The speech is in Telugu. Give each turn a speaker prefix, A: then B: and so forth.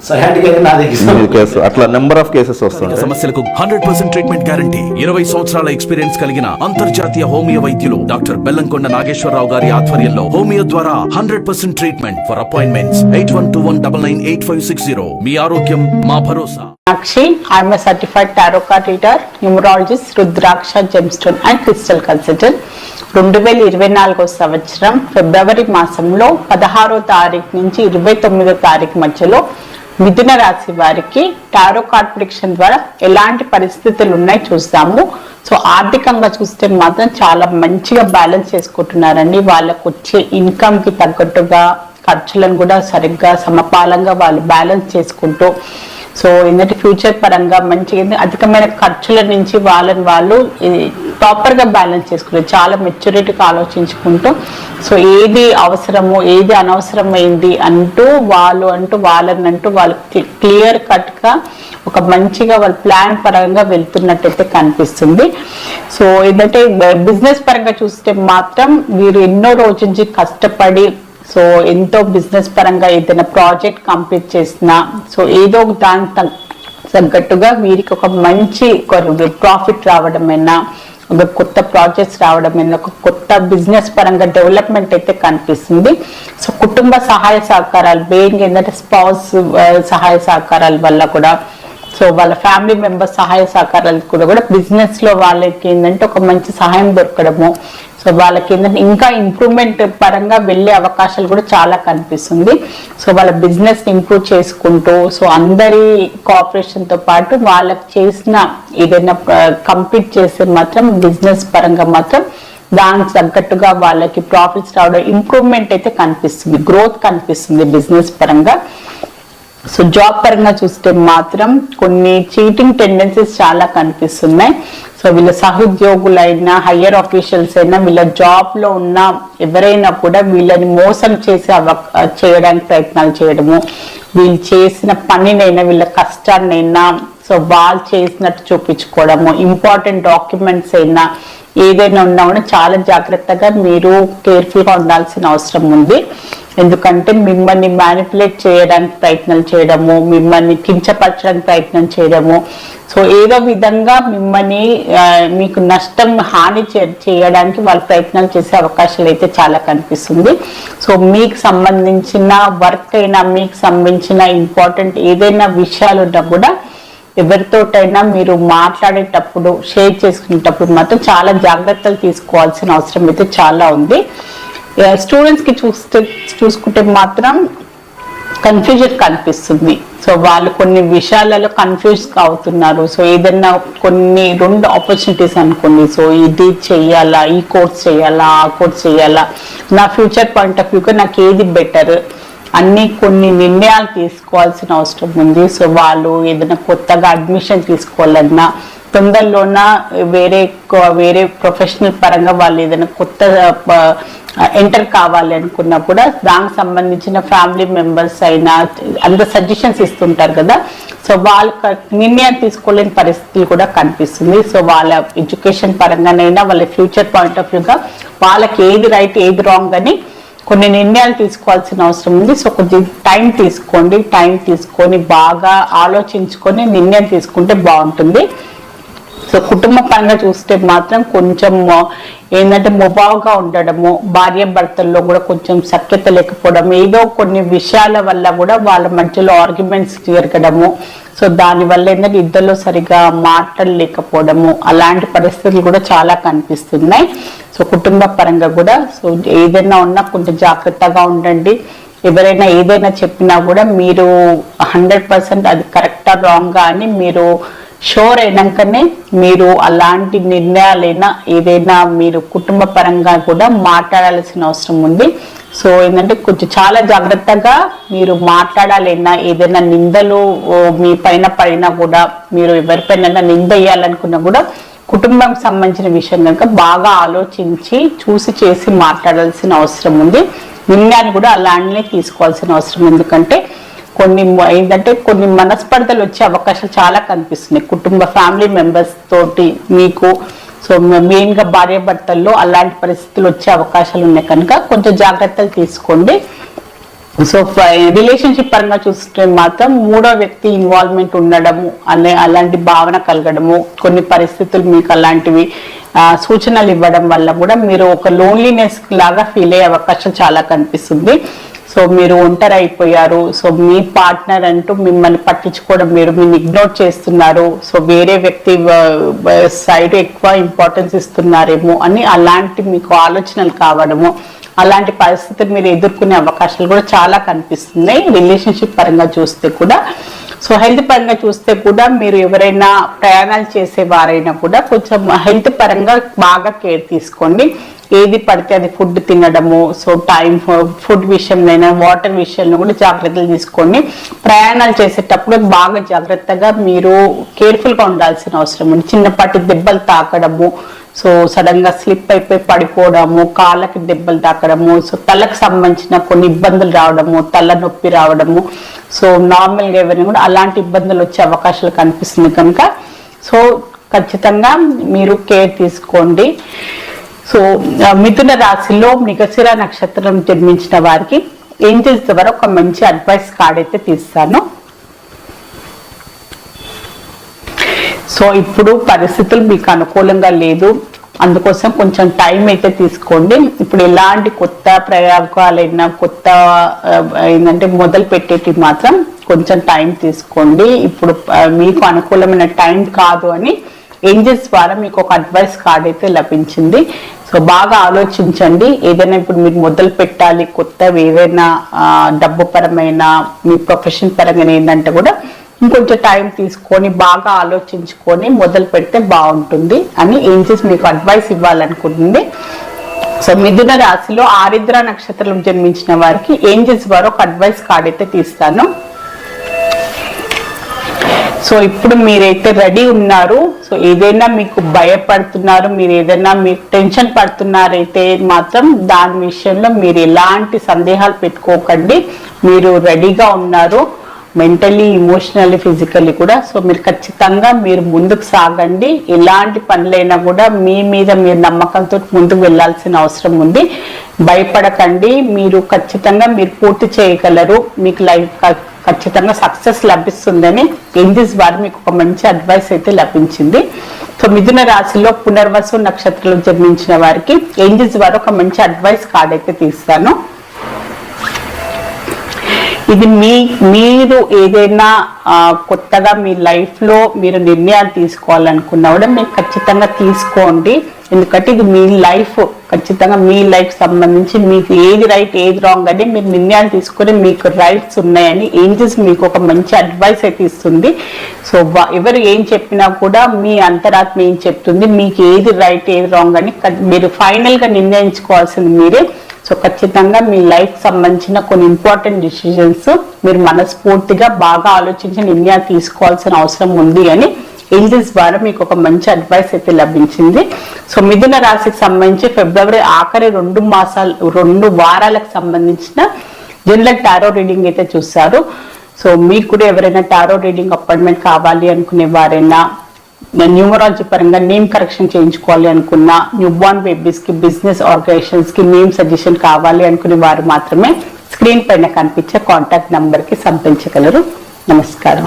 A: కేసు అట్లా నెంబర్ ఆఫ్ కేసెస్ వస్తుంటాయి
B: సమస్యలకు హండ్రెడ్ పర్సెంట్ ట్రీట్మెంట్ గ్యారంటీ ఇరవై సంవత్సరాల ఎక్స్పీరియన్స్ కలిగిన అంతర్జాతీయ హోమియో వైద్యులు డాక్టర్ బెల్లంకొండ నాగేశ్వరరావు గారి ఆధ్వర్యంలో హోమియో ద్వారా hundred percent treatment for appointments eight one two one double nine eight five six zero మీ ఆరోగ్యం మా భరోసా.
C: A certified tarot card reader, numerologist, Rudraksha Gemstone and Crystal Consultant. రెండు వేల ఇరవై నాలుగో సంవత్సరం ఫిబ్రవరి మాసంలో పదహారో తారీఖు నుంచి ఇరవై తొమ్మిదో తారీఖు మధ్యలో మిథున రాశి వారికి టారో కార్డ్ ప్రిడిక్షన్ ద్వారా ఎలాంటి పరిస్థితులు ఉన్నాయి చూస్తాము. సో ఆర్థికంగా చూస్తే మాత్రం చాలా మంచిగా బ్యాలెన్స్ చేసుకుంటున్నారండి. వాళ్ళకు వచ్చే ఇన్కమ్కి తగ్గట్టుగా ఖర్చులను కూడా సరిగ్గా సమపాలంగా వాళ్ళు బ్యాలెన్స్ చేసుకుంటూ సో ఏంటంటే ఫ్యూచర్ పరంగా మంచిగా అధికమైన ఖర్చుల నుంచి వాళ్ళని వాళ్ళు ప్రాపర్గా బ్యాలెన్స్ చేసుకున్నారు చాలా మెచ్యూరిటీగా ఆలోచించుకుంటూ సో ఏది అవసరమో ఏది అనవసరమైంది అంటూ వాళ్ళు అంటూ వాళ్ళని అంటూ వాళ్ళు క్లియర్ కట్గా ఒక మంచిగా వాళ్ళ ప్లాన్ పరంగా వెళ్తున్నట్టయితే కనిపిస్తుంది. సో ఏంటంటే బిజినెస్ పరంగా చూస్తే మాత్రం వీరు ఎన్నో రోజు నుంచి కష్టపడి సో ఎంతో బిజినెస్ పరంగా ఏదైనా ప్రాజెక్ట్ కంప్లీట్ చేసినా సో ఏదో ఒక దాని తగ్గట్టుగా వీరికి ఒక మంచి ప్రాఫిట్ రావడమైనా ఒక కొత్త ప్రాజెక్ట్స్ రావడమైనా ఒక కొత్త బిజినెస్ పరంగా డెవలప్మెంట్ అయితే కనిపిస్తుంది. సో కుటుంబ సహాయ సహకారాలు బేయింగ్ ఏంటంటే స్పౌస్ సహాయ సహకారాల వల్ల కూడా సో వాళ్ళ ఫ్యామిలీ మెంబర్స్ సహాయ సహకారాలు కూడా కూడా బిజినెస్లో వాళ్ళకి ఏంటంటే ఒక మంచి సహాయం దొరకడము సో వాళ్ళకి ఏంటంటే ఇంకా ఇంప్రూవ్మెంట్ పరంగా వెళ్ళే అవకాశాలు కూడా చాలా కనిపిస్తుంది. సో వాళ్ళ బిజినెస్ ఇంప్రూవ్ చేసుకుంటూ సో అందరి కోఆపరేషన్తో పాటు వాళ్ళకి చేసిన ఏదైనా కంప్లీట్ చేస్తే మాత్రం బిజినెస్ పరంగా మాత్రం దానికి తగ్గట్టుగా వాళ్ళకి ప్రాఫిట్స్ రావడం ఇంప్రూవ్మెంట్ అయితే కనిపిస్తుంది. గ్రోత్ కనిపిస్తుంది బిజినెస్ పరంగా. సో జాబ్ పరంగా చూస్తే మాత్రం కొన్ని చీటింగ్ టెండెన్సీస్ చాలా కనిపిస్తున్నాయి. సో వీళ్ళ సహోద్యోగులైనా హయ్యర్ ఆఫీషియల్స్ అయినా వీళ్ళ జాబ్లో ఉన్న ఎవరైనా కూడా వీళ్ళని మోసం చేసి చేయడానికి ప్రయత్నాలు చేయడము వీళ్ళు చేసిన పనినైనా వీళ్ళ కష్టాన్నైనా సో వాళ్ళు చేసినట్టు చూపించుకోవడము ఇంపార్టెంట్ డాక్యుమెంట్స్ అయినా ఏదైనా ఉన్నా కూడా చాలా జాగ్రత్తగా మీరు కేర్ఫుల్గా ఉండాల్సిన అవసరం ఉంది. ఎందుకంటే మిమ్మల్ని మ్యానిపులేట్ చేయడానికి ప్రయత్నం చేయడము మిమ్మల్ని కించపరచడానికి ప్రయత్నం చేయడము. సో ఏదో విధంగా మిమ్మల్ని మీకు నష్టం హాని చేయడానికి వాళ్ళు ప్రయత్నాలు చేసే అవకాశాలు అయితే చాలా కనిపిస్తుంది. సో మీకు సంబంధించిన వర్క్ అయినా మీకు సంబంధించిన ఇంపార్టెంట్ ఏదైనా విషయాలు ఉన్నా కూడా ఎవరితోటైనా మీరు మాట్లాడేటప్పుడు షేర్ చేసుకునేటప్పుడు మాత్రం చాలా జాగ్రత్తలు తీసుకోవాల్సిన అవసరం అయితే చాలా ఉంది. స్టూడెంట్స్కి చూస్తే చూసుకుంటే మాత్రం కన్ఫ్యూజన్ కనిపిస్తుంది. సో వాళ్ళు కొన్ని విషయాలలో కన్ఫ్యూజ్ అవుతున్నారు. సో ఏదైనా కొన్ని రెండు ఆపర్చునిటీస్ అనుకోండి. సో ఇది చేయాలా ఈ కోర్స్ చేయాలా ఆ కోర్స్ చేయాలా. నా ఫ్యూచర్ పాయింట్ ఆఫ్ వ్యూగా నాకు ఏది బెటర్ అన్ని కొన్ని నిర్ణయాలు తీసుకోవాల్సిన అవసరం ఉంది. సో వాళ్ళు ఏదైనా కొత్తగా అడ్మిషన్ తీసుకోవాలన్నా తొందరలోన వేరే వేరే ప్రొఫెషనల్ పరంగా వాళ్ళు ఏదైనా కొత్త ఎంటర్ కావాలి అనుకున్నా కూడా దానికి సంబంధించిన ఫ్యామిలీ మెంబర్స్ అయినా అంత సజెషన్స్ ఇస్తుంటారు కదా. సో వాళ్ళ నిర్ణయం తీసుకోలేని పరిస్థితులు కూడా కనిపిస్తుంది. సో వాళ్ళ ఎడ్యుకేషన్ పరంగానైనా వాళ్ళ ఫ్యూచర్ పాయింట్ ఆఫ్ వ్యూగా వాళ్ళకి ఏది రైట్ ఏది రాంగ్ అని కొన్ని నిర్ణయాలు తీసుకోవాల్సిన అవసరం ఉంది. సో కొద్ది టైం తీసుకోండి టైం తీసుకొని బాగా ఆలోచించుకొని నిర్ణయం తీసుకుంటే బాగుంటుంది. సో కుటుంబ పరంగా చూస్తే మాత్రం కొంచెం ఏంటంటే మొబావ్గా ఉండడము భార్య భర్తల్లో కూడా కొంచెం సఖ్యత లేకపోవడం ఏదో కొన్ని విషయాల వల్ల కూడా వాళ్ళ మధ్యలో ఆర్గ్యుమెంట్స్ జరగడము. సో దానివల్ల ఏంటంటే ఇద్దరిలో సరిగా మాట్లాడలేకపోవడము అలాంటి పరిస్థితులు కూడా చాలా కనిపిస్తున్నాయి. సో కుటుంబ పరంగా కూడా సో ఏదైనా ఉన్నా కొంచెం జాగ్రత్తగా ఉండండి. ఎవరైనా ఏదైనా చెప్పినా కూడా మీరు హండ్రెడ్ పర్సెంట్ అది కరెక్టా రాంగా అని మీరు షోర్ అయినాకనే మీరు అలాంటి నిర్ణయాలైనా ఏదైనా మీరు కుటుంబ పరంగా కూడా మాట్లాడాల్సిన అవసరం ఉంది. సో ఏంటంటే కొంచెం చాలా జాగ్రత్తగా మీరు మాట్లాడాలైనా ఏదైనా నిందలు మీ పైన పడినా కూడా మీరు ఎవరిపైన నింద వేయాలనుకున్నా కూడా కుటుంబం సంబంధించిన విషయం కనుక బాగా ఆలోచించి చూసి చేసి మాట్లాడాల్సిన అవసరం ఉంది. నిర్ణయాన్ని కూడా అలానే తీసుకోవాల్సిన అవసరం ఎందుకంటే కొన్ని ఏంటంటే కొన్ని మనస్పర్ధలు వచ్చే అవకాశాలు చాలా కనిపిస్తున్నాయి. కుటుంబ ఫ్యామిలీ మెంబర్స్ తోటి మీకు సో మెయిన్గా భార్య భర్తల్లో అలాంటి పరిస్థితులు వచ్చే అవకాశాలు ఉన్నాయి. కనుక కొంచెం జాగ్రత్తలు తీసుకోండి. సో రిలేషన్షిప్ పరంగా చూస్తే మాత్రం మూడో వ్యక్తి ఇన్వాల్వ్మెంట్ ఉండడము అనే అలాంటి భావన కలగడము కొన్ని పరిస్థితులు మీకు అలాంటివి సూచనలు ఇవ్వడం వల్ల కూడా మీరు ఒక లోన్లీనెస్ లాగా ఫీల్ అయ్యే అవకాశం చాలా కనిపిస్తుంది. సో మీరు ఒంటరి అయిపోయారు. సో మీ పార్ట్నర్ అంటూ మిమ్మల్ని పట్టించుకోవడం మీరు మీరు ఇగ్నోర్ చేస్తున్నారు. సో వేరే వ్యక్తి సైడ్ ఎక్కువ ఇంపార్టెన్స్ ఇస్తున్నారేమో అని అలాంటి మీకు ఆలోచనలు కావడము అలాంటి పరిస్థితులు మీరు ఎదుర్కొనే అవకాశాలు కూడా చాలా కనిపిస్తున్నాయి. రిలేషన్షిప్ పరంగా చూస్తే కూడా. సో హెల్త్ పరంగా చూస్తే కూడా మీరు ఎవరైనా ప్రయాణాలు చేసే వారైనా కూడా కొంచెం హెల్త్ పరంగా బాగా కేర్ తీసుకోండి. ఏది పడితే అది ఫుడ్ తినడము సో టైం ఫుడ్ విషయంలో వాటర్ విషయంలో కూడా జాగ్రత్తలు తీసుకోండి ప్రయాణాలు చేసేటప్పుడు బాగా జాగ్రత్తగా మీరు కేర్ఫుల్గా ఉండాల్సిన అవసరం ఉంది. చిన్నపాటి దెబ్బలు తాకడము సో సడన్గా స్లిప్ అయిపోయి పడిపోవడము కాళ్ళకి దెబ్బలు తాకడము సో తలకు సంబంధించిన కొన్ని ఇబ్బందులు రావడము తల నొప్పి రావడము సో నార్మల్గా ఎవరైనా కూడా అలాంటి ఇబ్బందులు వచ్చే అవకాశాలు కనిపిస్తుంది కనుక సో ఖచ్చితంగా మీరు కేర్ తీసుకోండి. సో మిథున రాశిలో మృగశిర నక్షత్రం జన్మించిన వారికి ఏంజల్స్ ద్వారా ఒక మంచి అడ్వైస్ కార్డ్ అయితే తీస్తాను. సో ఇప్పుడు పరిస్థితులు మీకు అనుకూలంగా లేదు. అందుకోసం కొంచెం టైం అయితే తీసుకోండి. ఇప్పుడు ఎలాంటి కొత్త ప్రయోగాలైనా కొత్త ఏంటంటే మొదలు పెట్టేటి మాత్రం కొంచెం టైం తీసుకోండి. ఇప్పుడు మీకు అనుకూలమైన టైం కాదు అని ఏంజల్స్ ద్వారా మీకు ఒక అడ్వైస్ కార్డ్ అయితే లభించింది. సో బాగా ఆలోచించండి. ఏదైనా ఇప్పుడు మీరు మొదలు పెట్టాలి కొత్తవి ఏదైనా డబ్బు పరమైన మీ ప్రొఫెషన్ పరంగా ఏంటంటే కూడా ఇంకొంచెం టైం తీసుకొని బాగా ఆలోచించుకొని మొదలు పెడితే బాగుంటుంది అని ఏంజెస్ మీకు అడ్వైస్ ఇవ్వాలనుకుంటుంది. సో మిథున రాశిలో ఆరిద్ర నక్షత్రం జన్మించిన వారికి ఏంజెస్ వారు ఒక అడ్వైస్ కార్డ్ అయితే తీస్తాను. సో ఇప్పుడు మీరైతే రెడీ ఉన్నారు సో ఏదైనా మీకు భయపడుతున్నారు మీరు ఏదైనా మీకు టెన్షన్ పడుతున్నారైతే మాత్రం దాని విషయంలో మీరు ఎలాంటి సందేహాలు పెట్టుకోకండి. మీరు రెడీగా ఉన్నారు మెంటలీ ఇమోషనల్లీ ఫిజికల్లీ కూడా. సో మీరు ఖచ్చితంగా మీరు ముందుకు సాగండి. ఎలాంటి పనులైనా కూడా మీ మీద మీరు నమ్మకంతో ముందుకు వెళ్ళాల్సిన అవసరం ఉంది. భయపడకండి. మీరు ఖచ్చితంగా మీరు పూర్తి చేయగలరు. మీకు లైఫ్ ఖచ్చితంగా సక్సెస్ లభిస్తుందని ఏంజిస్ వారు మీకు ఒక మంచి అడ్వైస్ అయితే లభించింది. సో మిథున రాశిలో పునర్వసు నక్షత్రంలో జన్మించిన వారికి ఏంజిస్ వారు ఒక మంచి అడ్వైస్ కార్డ్ అయితే తీస్తాను. ఇది మీ మీరు ఏదైనా కొత్తగా మీ లైఫ్లో మీరు నిర్ణయాలు తీసుకోవాలనుకున్నా కూడా మీరు ఖచ్చితంగా తీసుకోండి. ఎందుకంటే ఇది మీ లైఫ్. ఖచ్చితంగా మీ లైఫ్ సంబంధించి మీకు ఏది రైట్ ఏది రాంగ్ అని మీరు నిర్ణయాలు తీసుకుని మీకు రైట్స్ ఉన్నాయని ఏంజెస్ మీకు ఒక మంచి అడ్వైస్ అయితే ఇస్తుంది. సో ఎవరు ఏం చెప్పినా కూడా మీ అంతరాత్మ ఏం చెప్తుంది? మీకు ఏది రైట్ ఏది రాంగ్ అని మీరు ఫైనల్గా నిర్ణయించుకోవాల్సింది మీరే. సో ఖచ్చితంగా మీ లైఫ్ సంబంధించిన కొన్ని ఇంపార్టెంట్ డిసిషన్స్ మీరు మనస్ఫూర్తిగా బాగా ఆలోచించి నిర్ణయాలు తీసుకోవాల్సిన అవసరం ఉంది అని ఏంజల్స్ ద్వారా మీకు ఒక మంచి అడ్వైస్ అయితే లభించింది. సో మిథున రాశికి సంబంధించి ఫిబ్రవరి ఆఖరి రెండు మాసాలు రెండు వారాలకు సంబంధించిన జనరల్ టారో రీడింగ్ అయితే చూస్తారు సో మీకు కూడా ఎవరైనా టారో రీడింగ్ అపాయింట్మెంట్ కావాలి అనుకునే వారైనా న్యూమరాలజీ పరంగా నేమ్ కరెక్షన్ చేయించుకోవాలి అనుకున్న న్యూ బార్న్ బేబీస్కి బిజినెస్ ఆర్గనైజేషన్స్కి నేమ్ సజెషన్ కావాలి అనుకునే వారు మాత్రమే స్క్రీన్ పైన కనిపించే కాంటాక్ట్ నంబర్కి నమస్కారం.